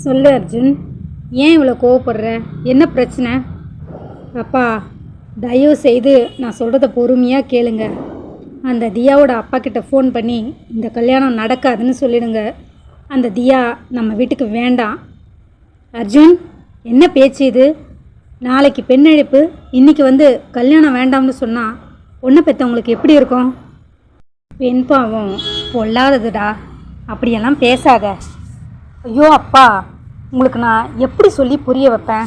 சொல்லு அர்ஜுன். ஏன் இவ்வளோ கோவப்படுற? என்ன பிரச்சனை? அப்பா தயவு செய்து நான் சொல்கிறத பொறுமையாக கேளுங்க. அந்த தியாவோட அப்பா கிட்ட ஃபோன் பண்ணி இந்த கல்யாணம் நடக்காதுன்னு சொல்லிடுங்க. அந்த தியா நம்ம வீட்டுக்கு வேண்டாம். அர்ஜுன் என்ன பேச்சு இது? நாளைக்கு பெண்ணழைப்பு இன்றைக்கி வந்து கல்யாணம் வேண்டாம்னு சொன்னால் பொண்ணை பெற்றவங்களுக்கு எப்படி இருக்கும்? பெண் பாவம் பொல்லாததுடா. அப்படியெல்லாம் பேசாத. ஐயோ அப்பா உங்களுக்கு நான் எப்படி சொல்லி புரிய வைப்பேன்?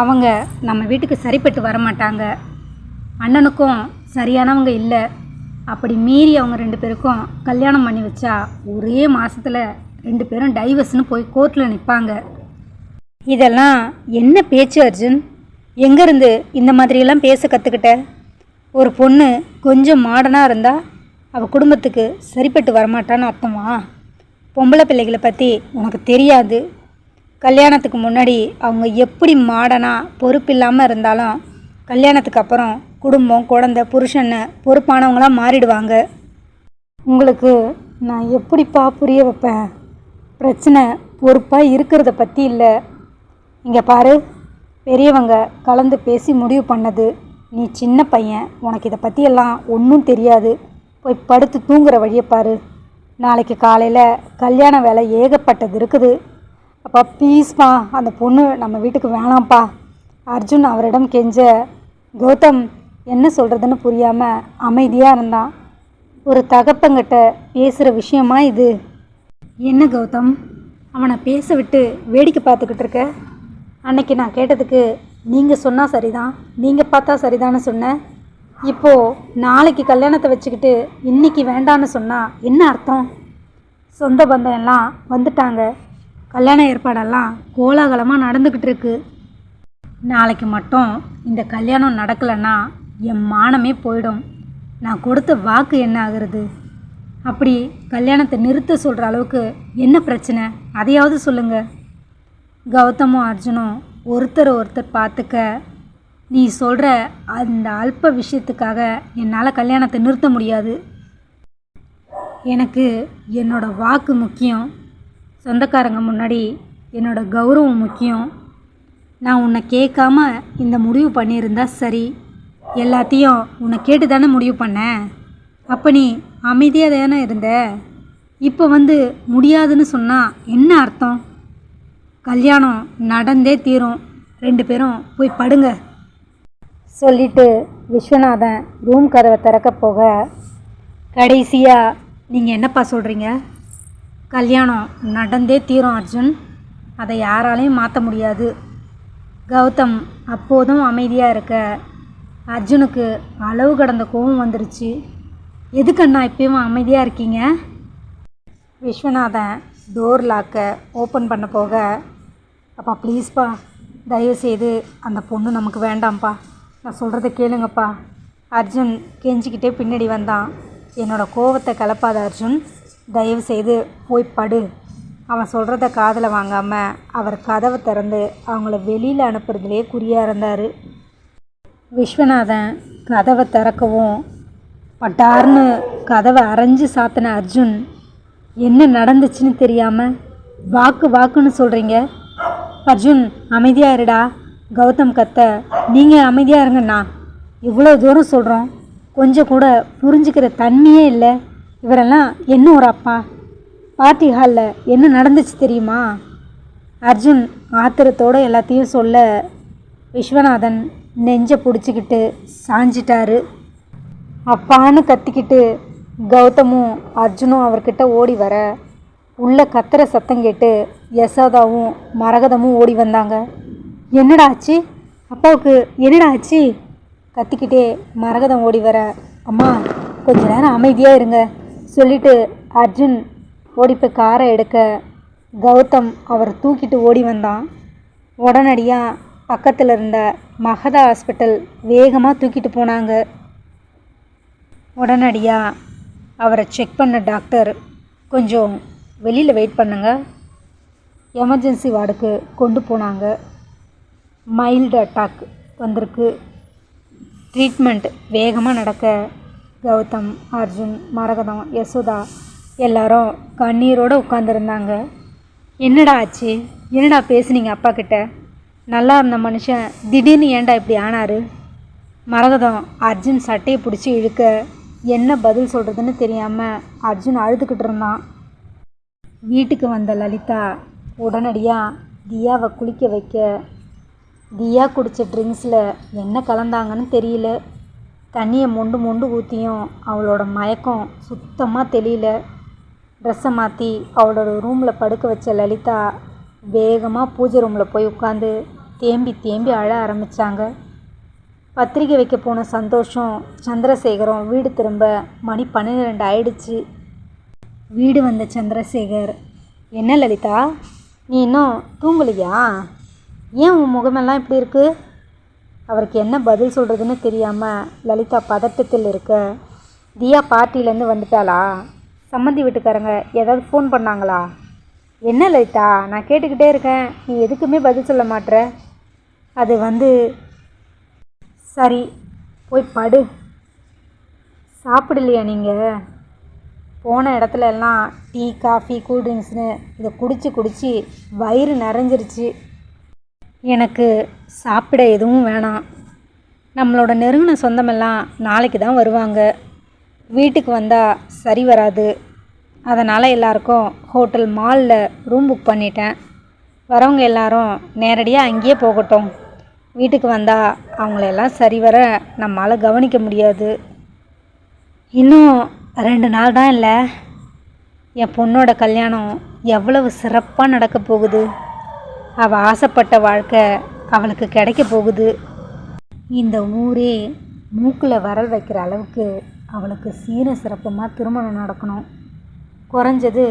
அவங்க நம்ம வீட்டுக்கு சரிப்பட்டு வர மாட்டாங்க அண்ணனுக்கும் சரியானவங்க இல்லை. அப்படி மீறி அவங்க ரெண்டு பேருக்கும் கல்யாணம் பண்ணி வச்சா ஒரே மாதத்தில் ரெண்டு பேரும் டைவர்ஸ்னு போய் கோர்ட்டில் நிற்பாங்க இதெல்லாம் என்ன பேச்சு அர்ஜுன்? எங்கேருந்து இந்த மாதிரியெல்லாம் பேச கற்றுக்கிட்ட ஒரு பொண்ணு கொஞ்சம் மாடனாக இருந்தால் அவள் குடும்பத்துக்கு சரிப்பட்டு வரமாட்டான்னு அர்த்தமா? பொம்பளை பிள்ளைகளை பற்றி உனக்கு தெரியாது. கல்யாணத்துக்கு முன்னாடி அவங்க எப்படி மாடனாக பொறுப்பில்லாமல் இருந்தாலும் கல்யாணத்துக்கு அப்புறம் குடும்பம் குழந்த புருஷன்னு பொறுப்பானவங்களாக மாறிடுவாங்க. உங்களுக்கு நான் எப்படிப்பா புரிய வைப்பேன்? பிரச்சனை பொறுப்பாக இருக்கிறத பற்றி இல்லை. இங்கே பாரு பெரியவங்க கலந்து பேசி முடிவு பண்ணது. நீ சின்ன பையன் உனக்கு இதை பற்றியெல்லாம் ஒன்றும் தெரியாது. போய் படுத்து தூங்குற வழியை பாரு. நாளைக்கு காலையில் கல்யாண வேலை ஏகப்பட்டது இருக்குது. அப்பா ப்ளீஸ்ப்பா அந்த பொண்ணு நம்ம வீட்டுக்கு வேணாம்ப்பா. அர்ஜுன் அவரிடம் கெஞ்ச கௌதம் என்ன சொல்கிறதுன்னு புரியாமல் அமைதியாக இருந்தான். ஒரு தகப்பங்கிட்ட பேசுகிற விஷயமா இது? என்ன கௌதம்? அவனை பேச விட்டு வேடிக்கை பார்த்துக்கிட்டு இருக்க? அன்னைக்கு நான் கேட்டதுக்கு நீங்கள் சொன்னால் சரிதான். நீங்கள் பார்த்தா சரிதான்னு சொன்னேன் இப்போது நாளைக்கு கல்யாணத்தை வச்சுக்கிட்டு இன்னைக்கு வேண்டான்னு சொன்னால் என்ன அர்த்தம்? சொந்த பந்தம் எல்லாம் வந்துட்டாங்க. கல்யாண ஏற்பாடெல்லாம் கோலாகலமாக நடந்துக்கிட்டு இருக்கு. நாளைக்கு மட்டும் இந்த கல்யாணம் நடக்கலைன்னா என் மானமே போயிடும். நான் கொடுத்த வாக்கு என்ன ஆகுறது? அப்படி கல்யாணத்தை நிறுத்த சொல்கிற அளவுக்கு என்ன பிரச்சனை? அதையாவது சொல்லுங்கள் கௌதமும் அர்ஜுனும் ஒருத்தர் ஒருத்தர் பார்த்துக்க நீ சொல்கிற அந்த அல்ப விஷயத்துக்காக என்னால் கல்யாணத்தை நிறுத்த முடியாது. எனக்கு என்னோட வாக்கு முக்கியம். சொந்தக்காரங்க முன்னாடி என்னோட கௌரவம் முக்கியம். நான் உன்னை கேட்காம இந்த முடிவு பண்ணியிருந்தா சரி. எல்லாத்தையும் உன்னை கேட்டு தானே முடிவு பண்ணேன் அப்போ நீ அமைதியாக தானே இருந்த? இப்போ வந்து முடியாதுன்னு சொன்னால் என்ன அர்த்தம்? கல்யாணம் நடந்தே தீரும். ரெண்டு பேரும் போய் படுங்க. சொல்லிட்டு விஸ்வநாதன் ரூம் கதவை திறக்க போக கடைசியாக நீங்கள் என்னப்பா சொல்கிறீங்க கல்யாணம் நடந்தே தீரும் அர்ஜுன். அதை யாராலையும் மாற்ற முடியாது. கௌதம் அப்போதும் அமைதியாக இருக்க அர்ஜுனுக்கு அளவு கடந்த கோவம் வந்துருச்சு. எதுக்கு அண்ணா இப்பயும் அமைதியாக இருக்கீங்க? விஸ்வநாதன் டோர் லாக்கை ஓப்பன் பண்ண போக அப்பா ப்ளீஸ்ப்பா தயவுசெய்து அந்த பொண்ணு நமக்கு வேண்டாம்ப்பா. நான் சொல்கிறத கேளுங்கப்பா. அர்ஜுன் கெஞ்சிக்கிட்டே பின்னாடி வந்தான். என்னோட கோவத்தை கலப்பாத அர்ஜுன் தயவு செய்து போய் படு. அவன் சொல்கிறத காதில் வாங்காமல் அவர் கதவை திறந்து அவங்கள வெளியில் அனுப்புறதுலேயே குறியாக இருந்தார். விஸ்வநாதன் கதவை திறக்கவும் பட்டார்னு கதவை அரைஞ்சு சாத்தின அர்ஜுன் என்ன நடந்துச்சுன்னு தெரியாமல் வாக்கு வாக்குன்னு சொல்கிறீங்க அர்ஜுன் அமைதியாக இருடா. கௌதம் கத்த நீங்கள் அமைதியாக இருங்கண்ணா. இவ்வளோ தூரம் சொல்கிறோம் கொஞ்சம் கூட புரிஞ்சுக்கிற தன்மையே இல்லை. இவரெல்லாம் என்ன ஒரு அப்பா? பார்ட்டி ஹாலில் என்ன நடந்துச்சு தெரியுமா? அர்ஜுன் ஆத்திரத்தோடு எல்லாத்தையும் சொல்ல விஸ்வநாதன் நெஞ்சை பிடிச்சிக்கிட்டு சாஞ்சிட்டாரு. அப்பான்னு கத்திக்கிட்டு கௌதமும் அர்ஜுனும் அவர்கிட்ட ஓடி வர உள்ள கத்துற சத்தம் கேட்டு யசோதாவும் மரகதமும் ஓடி வந்தாங்க. என்னடா ஆச்சு? அப்பாவுக்கு என்னடா ஆச்சு? கத்திக்கிட்டே மரகதம் ஓடி வர அம்மா கொஞ்ச நேரம் அமைதியாக இருங்க சொல்லிட்டு அர்ஜுன் ஓடி போய் காரை எடுக்க கௌதம் அவர் தூக்கிட்டு ஓடி வந்தான். உடனடியாக பக்கத்தில் இருந்த மகதா ஹாஸ்பிட்டல் வேகமாக தூக்கிட்டு போனாங்க. உடனடியாக அவரை செக் பண்ண டாக்டர் கொஞ்சம் வெளியில் வெயிட் பண்ணுங்க. எமர்ஜென்சி வார்டுக்கு கொண்டு போனாங்க. மைல்டு அட்டாக் வந்திருக்கு. ட்ரீட்மெண்ட் வேகமாக நடக்க கௌதம் அர்ஜுன் மரகதம் யசோதா எல்லாரும் கண்ணீரோடு உட்காந்துருந்தாங்க என்னடா ஆச்சு? என்னடா பேசுனீங்க அப்பா கிட்ட? நல்லா இருந்த மனுஷன் திடீர்னு ஏன்டா இப்படி ஆனார்? மரகதம் அர்ஜுன் சட்டையை பிடிச்சி இழுக்க என்ன பதில் சொல்கிறதுன்னு தெரியாமல் அர்ஜுன் அழுதுகிட்டு இருந்தான். வீட்டுக்கு வந்த லலிதா உடனடியாக தியாவை குளிக்க வைக்க தியா குடித்த ட்ரிங்க்ஸில் என்ன கலந்தாங்கன்னு தெரியல. தண்ணியை மொண்டு மொண்டு ஊற்றியும் அவளோட மயக்கம் சுத்தமாக தெரியல ட்ரெஸ்ஸை மாற்றி அவளோட ரூமில் படுக்க வச்ச லலிதா வேகமாக பூஜை ரூமில் போய் உட்காந்து தேம்பி தேம்பி அழ ஆரம்பித்தாங்க பத்திரிக்கை வைக்க போன சந்தோஷம் சந்திரசேகரம் வீடு திரும்ப மணி பன்னிரெண்டு ஆயிடுச்சு. வீடு வந்த சந்திரசேகர் என்ன லலிதா நீ இன்னும் தூங்கலையா? ஏன் உன் முகமெல்லாம் இப்படி இருக்குது அவருக்கு என்ன பதில் சொல்கிறதுன்னு தெரியாமல் லலிதா பதட்டத்தில் இருக்க தியா பார்ட்டிலேருந்து வந்துட்டாளா? சம்மந்தி வீட்டுக்காரங்க ஏதாவது ஃபோன் பண்ணாங்களா? என்ன லலிதா நான் கேட்டுக்கிட்டே இருக்கேன். நீ எதுக்குமே பதில் சொல்ல மாட்ற? அது வந்து சரி போய் படு. சாப்பிடலையா நீங்கள் போன இடத்துல எல்லாம் டீ காஃபி கூல்ட்ரிங்க்ஸ்னு இதை குடித்து குடித்து வயிறு நிறைஞ்சிருச்சு. எனக்கு சாப்பிட எதுவும் வேணாம். நம்மளோட நெருங்கின சொந்தமெல்லாம் நாளைக்கு தான் வருவாங்க. வீட்டுக்கு வந்தால் சரி வராது. அதனால் எல்லாருக்கும் ஹோட்டல் மாலில் ரூம் புக் பண்ணிட்டேன். வரவங்க எல்லாரும் நேரடியாக அங்கேயே போகட்டும். வீட்டுக்கு வந்தால் அவங்களெல்லாம் சரிவர நம்மளால் கவனிக்க முடியாது. இன்னும் ரெண்டு நாள் தான் இல்லை. என் பொண்ணோட கல்யாணம் எவ்வளவு சிறப்பாக நடக்க போகுது. அவள் ஆசைப்பட்ட வாழ்க்கை அவளுக்கு கிடைக்க போகுது. இந்த ஊரே மூக்கில் வரல் வைக்கிற அளவுக்கு அவளுக்கு சீர சிறப்பமாக திருமணம் நடக்கணும். குறைஞ்சது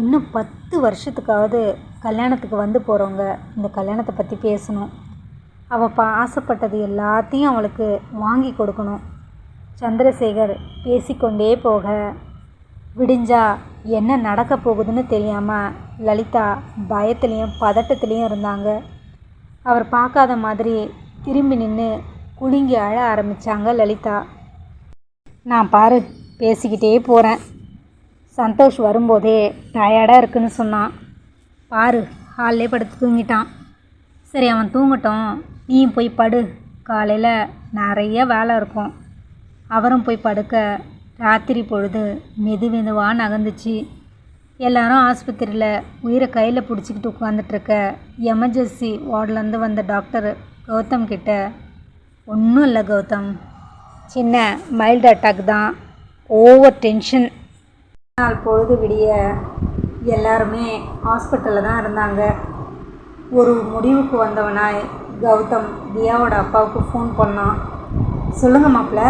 இன்னும் பத்து வருஷத்துக்காவது கல்யாணத்துக்கு வந்து போகிறவங்க இந்த கல்யாணத்தை பற்றி பேசணும். அவள் பா ஆசைப்பட்டது எல்லாத்தையும் அவளுக்கு வாங்கி கொடுக்கணும். சந்திரசேகர் பேசிக்கொண்டே போக விடிஞ்சா என்ன நடக்க போகுதுன்னு தெரியாமல் லலிதா பயத்துலேயும் பதட்டத்துலேயும் இருந்தாங்க. அவர் பார்க்காத மாதிரி திரும்பி நின்று குலுங்கி அழ ஆரம்பித்தாங்க லலிதா. நான் பாரு பேசிக்கிட்டே போகிறேன் சந்தோஷ் வரும்போதே டயர்டாக இருக்குன்னு சொன்னான். பாரு ஹாலிலே படுத்து தூங்கிட்டான். சரி அவன் தூங்கட்டும். நீயும் போய் படு. காலையில் நிறைய வேலை இருக்கும். அவரும் போய் படுக்க ராத்திரி பொழுது மெது மெதுவாக நகர்ந்துச்சு. எல்லாரும் ஆஸ்பத்திரியில் உயிரை கையில் பிடிச்சிக்கிட்டு உட்காந்துட்ருக்க எமர்ஜென்சி வார்ட்லேருந்து வந்த டாக்டர் கௌதம் கிட்ட ஒன்றும் இல்லை கௌதம். சின்ன மைல்டு அட்டாக் தான். Over tension. நாள் பொழுது விடிய எல்லாருமே ஹாஸ்பிட்டலில் தான் இருந்தாங்க. ஒரு முடிவுக்கு வந்தவனாய் கௌதம் தியாவோட அப்பாவுக்கு ஃபோன் பண்ணான். சொல்லுங்க மாப்பிள்ள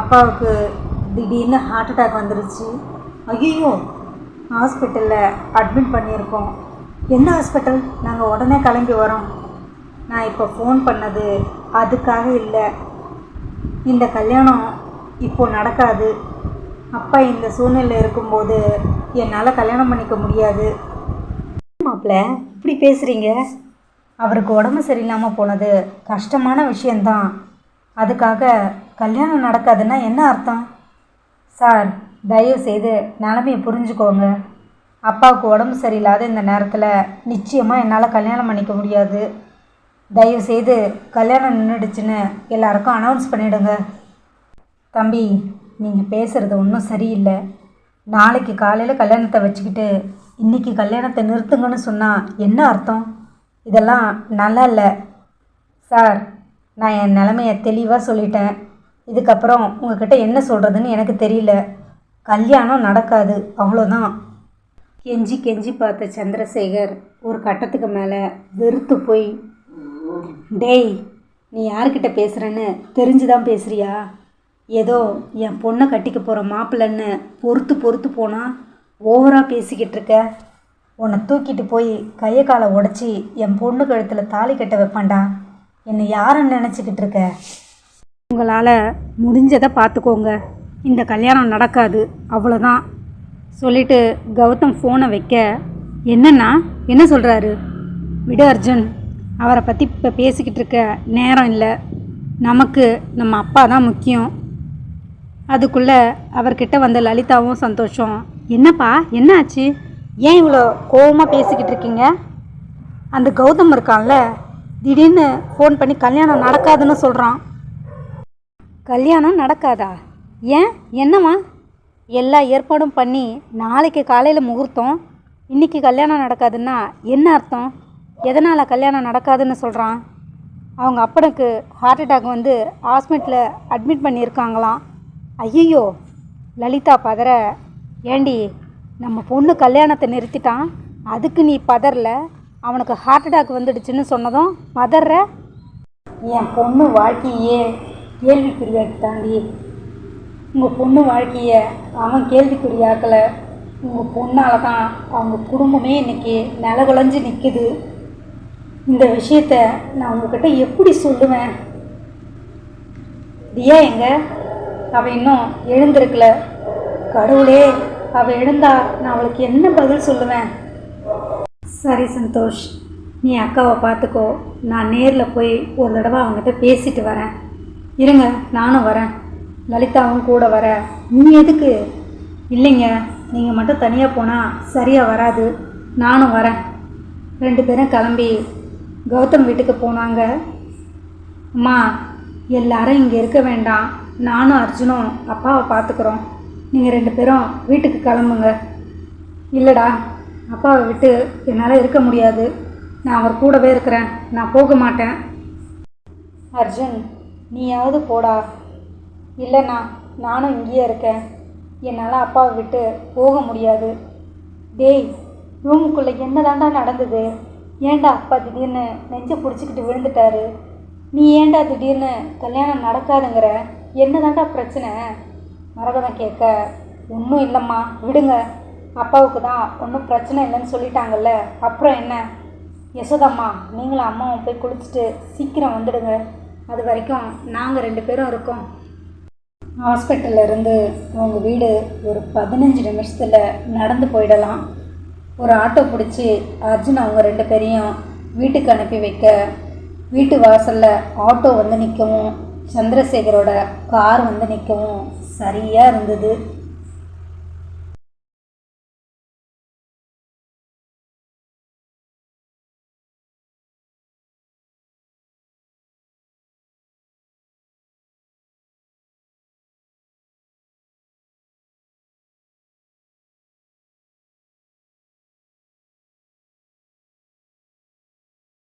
அப்பாவுக்கு திடீர்னு ஹார்ட் அட்டாக் வந்துருச்சு. ஐயோ ஹாஸ்பிட்டலில் அட்மிட் பண்ணியிருக்கோம். எந்த ஹாஸ்பிட்டல் நாங்கள் உடனே கிளம்பி வரோம். நான் இப்போ ஃபோன் பண்ணது அதுக்காக இல்லை. இந்த கல்யாணம் இப்போ நடக்காது. அப்பா இந்த சூழ்நிலை இருக்கும்போது என்னால் கல்யாணம் பண்ணிக்க முடியாது. மாப்பிள்ள இப்படி பேசுகிறீங்க அவருக்கு உடம்பு சரியில்லாமல் போனது கஷ்டமான விஷயந்தான் அதுக்காக கல்யாணம் நடக்காதுன்னா என்ன அர்த்தம்? சார் தயவுசெய்து நிலமைய நிலமையை புரிஞ்சுக்கோங்க. அப்பாவுக்கு உடம்பு சரியில்லாத இந்த நேரத்தில் நிச்சயமாக என்னால் கல்யாணம் பண்ணிக்க முடியாது. தயவுசெய்து கல்யாணம் நின்றுடுச்சுன்னு எல்லாருக்கும் அனௌன்ஸ் பண்ணிவிடுங்க தம்பி நீங்கள் பேசுகிறது ஒன்றும் சரியில்லை. நாளைக்கு காலையில் கல்யாணத்தை வச்சுக்கிட்டு இன்றைக்கி கல்யாணத்தை நிறுத்துங்கன்னு சொன்னால் என்ன அர்த்தம்? இதெல்லாம் நல்லா இல்லை. சார் நான் என் நிலமைய தெளிவாக சொல்லிட்டேன். இதுக்கப்புறம் உங்ககிட்ட என்ன சொல்கிறதுன்னு எனக்கு தெரியல. கல்யாணம் நடக்காது அவ்வளோதான் கெஞ்சி கெஞ்சி பார்த்த சந்திரசேகர் ஒரு கட்டத்துக்கு மேலே வெறுத்து போய் டேய் நீ யார்கிட்ட பேசுகிறேன்னு தெரிஞ்சு தான் பேசுகிறியா ஏதோ என் பொண்ணை கட்டிக்க போகிற மாப்பிள்ளைன்னு பொறுத்து பொறுத்து போனால் ஓவராக பேசிக்கிட்டு இருக்க. உன்னை தூக்கிட்டு போய் கையை காலை உடச்சி என் பொண்ணு கழுத்தில் தாலி கட்ட வைப்பான்டா. என்னை யாருன்னு நினச்சிக்கிட்டு இருக்க? உங்களால் முடிஞ்சதை பார்த்துக்கோங்க. இந்த கல்யாணம் நடக்காது அவ்வளோதான் சொல்லிட்டு கௌதம் ஃபோனை வைக்க என்னன்னா என்ன சொல்கிறாரு விடு அர்ஜுன் அவரை பற்றி இப்போ பேசிக்கிட்டு இருக்க நேரம் இல்லை. நமக்கு நம்ம அப்பா தான் முக்கியம். அதுக்குள்ளே அவர்கிட்ட வந்த லலிதாவும் சந்தோஷம். என்னப்பா என்ன ஆச்சு ஏன் இவ்வளோ கோவமாக பேசிக்கிட்டு இருக்கீங்க? அந்த கௌதம் இருக்கான்ல திடீர்னு ஃபோன் பண்ணி கல்யாணம் நடக்காதுன்னு சொல்கிறான் கல்யாணம் நடக்காதா? ஏன்? என்னம்மா? எல்லா ஏற்பாடும் பண்ணி நாளைக்கு காலையில் முகூர்த்தம். இன்றைக்கி கல்யாணம் நடக்காதுன்னா என்ன அர்த்தம்? எதனால் கல்யாணம் நடக்காதுன்னு சொல்கிறான் அவங்க அப்பனுக்கு ஹார்ட் அட்டாக் வந்து ஹாஸ்பிட்டலில் அட்மிட் பண்ணியிருக்காங்களாம். ஐயோ லலிதா பதற. ஏண்டி நம்ம பொண்ணு கல்யாணத்தை நிறுத்திட்டான். அதுக்கு நீ பதறல. அவனுக்கு ஹார்ட் அட்டாக் வந்துடுச்சுன்னு சொன்னதும் பதற. என் பொண்ணு வாழ்க்கையே கேள்விக்குறியாக்கி தாண்டி உங்கள் பொண்ணு வாழ்க்கையை அவன் கேள்விக்குறியாக்கலை உங்கள் பொண்ணால் தான் அவங்க குடும்பமே இன்னைக்கு நிலகுலைஞ்சு நிற்குது இந்த விஷயத்த நான் உங்ககிட்ட எப்படி சொல்லுவேன்? தியா எங்க? அவ இன்னும் எழுந்திருக்கல. கடவுளே அவ எழுந்தா நான் அவளுக்கு என்ன பதில் சொல்லுவேன்? சரி சந்தோஷ் நீ அக்காவை பார்த்துக்கோ நான் நேரில் போய் ஒரு தடவை அவங்ககிட்ட பேசிட்டு வரேன். இருங்க நானும் வரேன். லலிதாவும் கூட வர. நீ எதுக்கு? இல்லைங்க நீங்கள் மட்டும் தனியாக போனால் சரியாக வராது. நானும் வரேன். ரெண்டு பேரும் கிளம்பி கௌதம் வீட்டுக்கு போனாங்க. அம்மா எல்லாரும் இங்கே இருக்க வேண்டாம். நானும் அர்ஜுனும் அப்பாவை பார்த்துக்குறோம் நீங்கள் ரெண்டு பேரும் வீட்டுக்கு கிளம்புங்க. இல்லைடா அப்பாவை விட்டு என்னால் இருக்க முடியாது. நான் அவர் கூடவே இருக்கிறேன். நான் போக மாட்டேன். அர்ஜுன் நீயாவது போடா. இல்லைண்ணா நானும் இங்கேயே இருக்கேன். என்னால் அப்பாவை விட்டு போக முடியாது. டேய் ரூமுக்குள்ளே என்னதாண்டா நடந்தது? ஏன்டா அப்பா திடீர்னு நெஞ்சை பிடிச்சிக்கிட்டு விழுந்துட்டாரு? நீ ஏன்டா திடீர்னு கல்யாணம் நடக்காதுங்கிற? என்னதாண்டா பிரச்சனை? மரகதம் கேட்க ஒன்றும் இல்லைம்மா விடுங்க. அப்பாவுக்கு தான் ஒன்றும் பிரச்சனை இல்லைன்னு சொல்லிட்டாங்கல்ல அப்புறம் என்ன? யசோதம்மா நீங்களும் அம்மாவும் போய் குளிச்சுட்டு சீக்கிரம் வந்துடுங்க. அது வரைக்கும் நாங்கள் ரெண்டு பேரும் இருக்கோம். ஹாஸ்பிட்டல்லேருந்து உங்கள் அவங்க வீடு ஒரு பதினஞ்சு நிமிஷத்தில் நடந்து போயிடலாம். ஒரு ஆட்டோ பிடிச்சி அர்ஜுன் அவங்க ரெண்டு பேரையும் வீட்டுக்கு அனுப்பி வைக்க வீட்டு வாசலில் ஆட்டோ வந்து நிற்கவும் சந்திரசேகரோட கார் வந்து நிற்கவும் சரியாக இருந்தது.